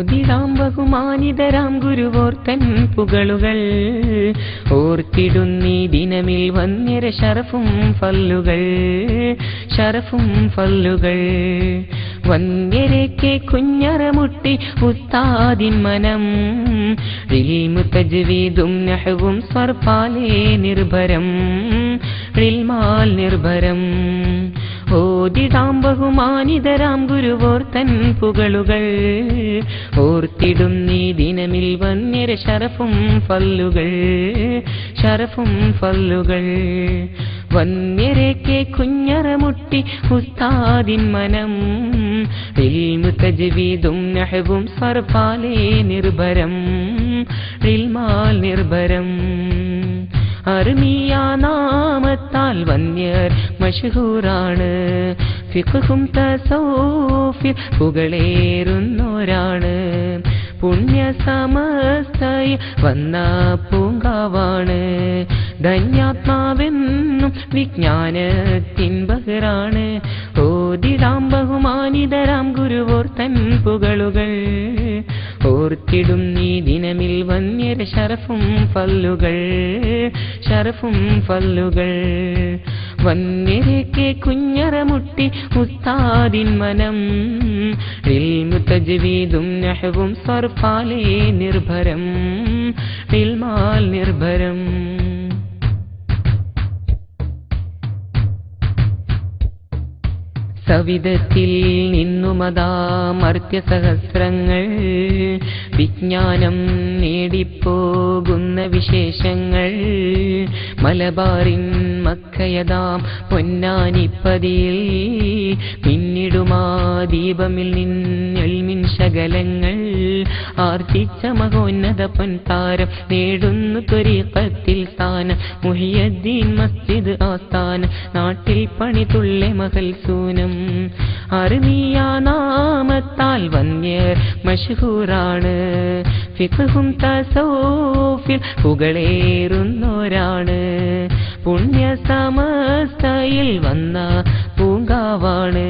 ഓതിടാം ബഹുമാനിതരാം ഗുരുവോർ തൻ പുകളുകൾ. ഓർത്തിടുന്നീ ദിനമിൽ വന്യര ഷറഫും ഫല്ലുകൾ ഷറഫും ഫല്ലുകൾ. വന്യരയ്ക്ക് കുഞ്ഞറമുട്ടി ഉസ്താദിൻ മനം. റിൽമു തജ്വീദും നഹവും സ്വർപ്പാലേ നിർഭരം. റിൽമാൽ നിർഭരം. ഓതിടാം ബഹുമാനിതരാം ഗുരുവോർ തൻ പുകളുകൾ. ഓർത്തിടും നീ ദിനമിൽ വന്നിര ശരഫും ഫല്ലുകൾ. ശരഫും ഫല്ലുകൾ. വന്യരയ്ക്ക് കുഞ്ഞറമുട്ടി ഉസ്താദിൻ മനം. ഇൽമു തജ്വീദും നഹവും സർപ്പാലേ നിർഭരം. ഇൽമാൽ നിർഭരം. അർമിയ നാമത്താൽ വന്യർ മഷഹൂറാണ് ഫിഖും തസൗഫിൽ പുകളേറുന്നോരാണ്. പുണ്യ സമസ്തയിൽ വന്ന പൂങ്കാവാണ്. ധന്യാത്മാവെന്നും വിജ്ഞാനത്തിൻ ബഹറാണ് ഓതിടാം ബഹുമാനിതരാം ഗുരുവോർ തൻ പുകളുകൾ. ഓർത്തിടും നീ ദിനമിൽ വന്യര ശരഫും ഫല്ലുകൾ ശരഫും ഫല്ലുകൾ വന്യരയ്ക്ക് കുഞ്ഞറമുട്ടി ഉസ്താദിൻ മനം തജ്വീദും നഹവും സർഫാലേ നിർഭരം നിർഭരം. സവിധത്തിൽ നിന്നുമതാ മർത്യസഹസ്രങ്ങൾ. വിജ്ഞാനം നേടിപ്പോകുന്ന വിശേഷങ്ങൾ. മലബാറിൻ മക്കയതാം പൊന്നാനിപ്പതിയിൽ. പിന്നിടുമാ ദീപമിൽ നിന്നെൽമിൻ ശകലങ്ങൾ. ആർത്തിച്ച മഹോന്നത പൊൻതാരം നേടുന്നു ത്വരീഖത്തിൽ സ്ഥാനം മുഹിയദ്ദീൻ മസ്ജിദ് ആസ്ഥാനം നാട്ടിൽ പണിതുള്ളെ മകൽ സൂനം. അറിമിയ നാമത്താൽ വന്യർ മഷഹൂറാണ് ഫിഖും തസോഫിൽ പുകളേറുന്നോരാണ്. പുണ്യ സമസ്തയിൽ വന്ന പൂങ്കാവാണ്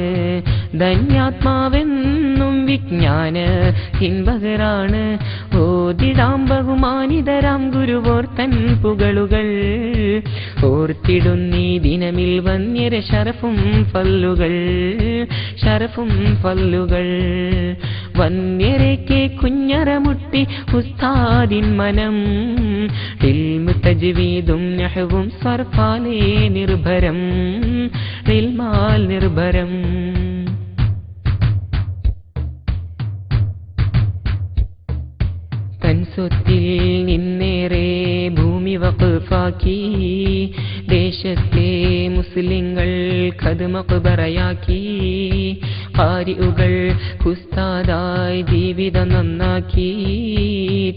ധന്യാത്മാവെന്നും വിജ്ഞാന ഹിൻബഹറാണ് ഓതിടാം ബഹുമാനിതരാം ഗുരുവോർ തൻ പുകളുകൾ. ഓർത്തിടുന്നീ ദിനമിൽ വന്യര ശരഫും പല്ലുകൾ. ശരഫും പല്ലുകൾ. വന്യരയ്ക്ക് കുഞ്ഞറമുട്ടി ഉസ്താദിൻ മനം. ഇൽമു തജ്വീദും നഹവും സർഫാലേ നിർഭരം. നിർഭരം. സ്വത്തിൽ നിന്നേറെ ഭൂമി വഖഫാക്കി ദേശത്തെ മുസ്ലിങ്ങൾ കത് മക്ബറയാക്കി കാരിയുകൾ കുസ്താദായി ജീവിതം നന്നാക്കി.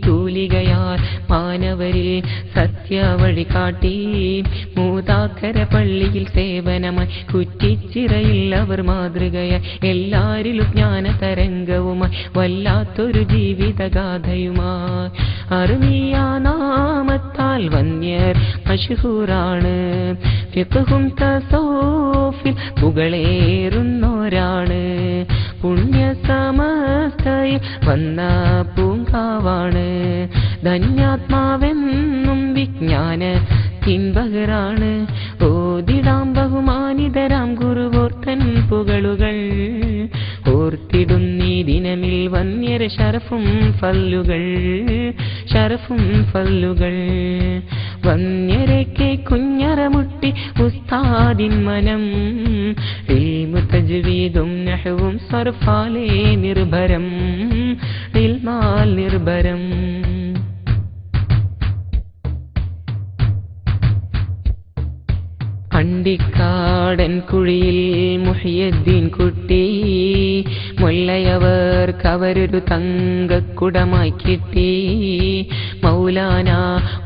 തൂലികയാൽ മാനവരിൽ സത്യ വഴി കാട്ടി. മൂതാക്കര പള്ളിയിൽ സേവനമായി കുറ്റിച്ചിറയിൽ അവർ മാതൃകയായി. എല്ലാരിലും ജ്ഞാന തരംഗവുമായി വല്ലാത്തൊരു ജീവിതഗാഥയുമായി. അറിവിയ നാമത്താൽ വന്യർ മഷഹൂറാണ് ഫിഖും തസോഫിൽ പുകളേറുന്നോരാണ്. പുണ്യസമസ്തയിൽ വന്ന പൂങ്കാവാണ്. ധന്യാത്മാവെന്നും വിജ്ഞാന തിൻപകരാണ് ഓതിടാം ബഹുമാനിതരാം ഗുരുവോർത്തൻ തൻ പുകളുകൾ ഓർത്തിടുന്നീ ദിനമിൽ വന്യര ശരഫും ഫല്ലുകൾ. ശരഫും ഫല്ലുകൾ. വന്യരയ്ക്ക് കുഞ്ഞറമുട്ടി ഉസ്താദിൻ മനം. തജ്വീദും നഹവും സർഫാലേ നിർഭരം. ഇൽമാൽ നിർഭരം. അണ്ടിക്കാടൻ കുഴിയിൽ മുഹിയദ്ദീൻ കുട്ടി മുല്ലയവർക്ക് അവരൊരു തങ്കക്കുടമായി കിട്ടി. മൗലാന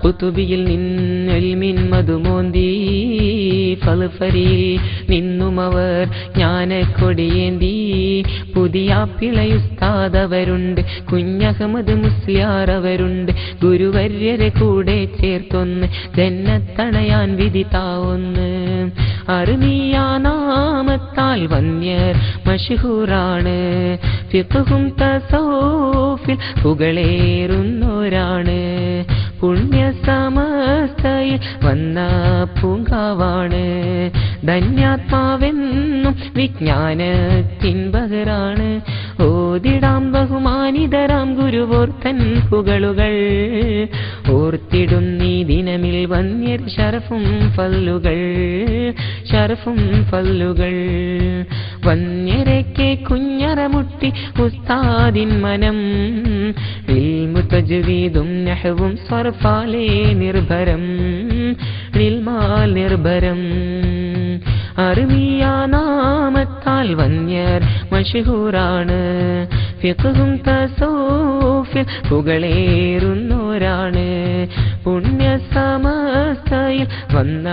കുതുബിയിൽ നിന്നെൽമിൻ മധുമോന്തി ഫൽഫരിയിൽ നിന്നുമവർ ഞാനെ ജ്ഞാനക്കൊടിയേന്തി. പുതിയ പിളയുസ്താദവരുണ്ട് കുഞ്ഞഹമ്മദ് മുസ്ലിയാർ അവരുണ്ട് ഗുരുവര്യരെ കൂടെ ചേർത്തൊന്ന് ജന്നത്തണയാൻ വിധി താവൊന്ന് അറുമിയ നാമത്താൽ വന്യർ മഷഹൂറാണ് ഫിഖും തസോഫിൽ പുകളേറുന്നോരാണ്. പുണ്യ സമസ്തയിൽ വന്ന പൂങ്കാവാണ്. ധന്യാത്മാവെന്നും വിജ്ഞാനത്തിൻ ബഹറാണ് ഓതിടാം ബഹുമാനിതരാം ഗുരുവോർത്തൻ പുകളുകൾ. ഓർത്തിടും നീ ദിനമിൽ വന്യർ ഷറഫും ഫല്ലുകൾ ഷറഫും ഫല്ലുകൾ വന്യരയ്ക്ക് കുഞ്ഞറമുട്ടി ഉസ്താദിൻ മനം. ീതും നഹവും സർഫാലേ നിർഭരം. നിർഭരം. അറുമിയ നാമത്താൽ വന്യർ മഷഹൂറാണ് ഫിഖും തസോഫിൽ പുകളേറുന്നോരാണ്. പുണ്യ സമസ്തയിൽ വന്ന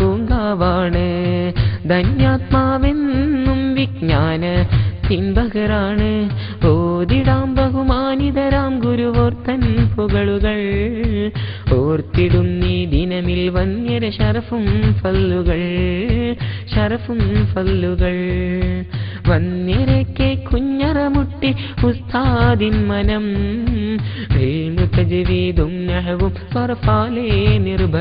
പൂങ്കാവാണ്. ധന്യാത്മാവെന്നും വിജ്ഞാന തിൻബഹറാണ് ഓതിടാം ബഹുമാനിതരാം ഗുരുവോർത്തൻ പുകളുകൾ. ഓർത്തിടും നീ ദിനമിൽ വന്യര ഷറഫും ഫല്ലുകൾ. ഷറഫും ഫല്ലുകൾ. വന്യരയ്ക്ക് കുഞ്ഞറമുട്ടി ഉസ്താദിൻ മനം. മുത്തജവീതും നഹവും സർഫാലേ നിർഭ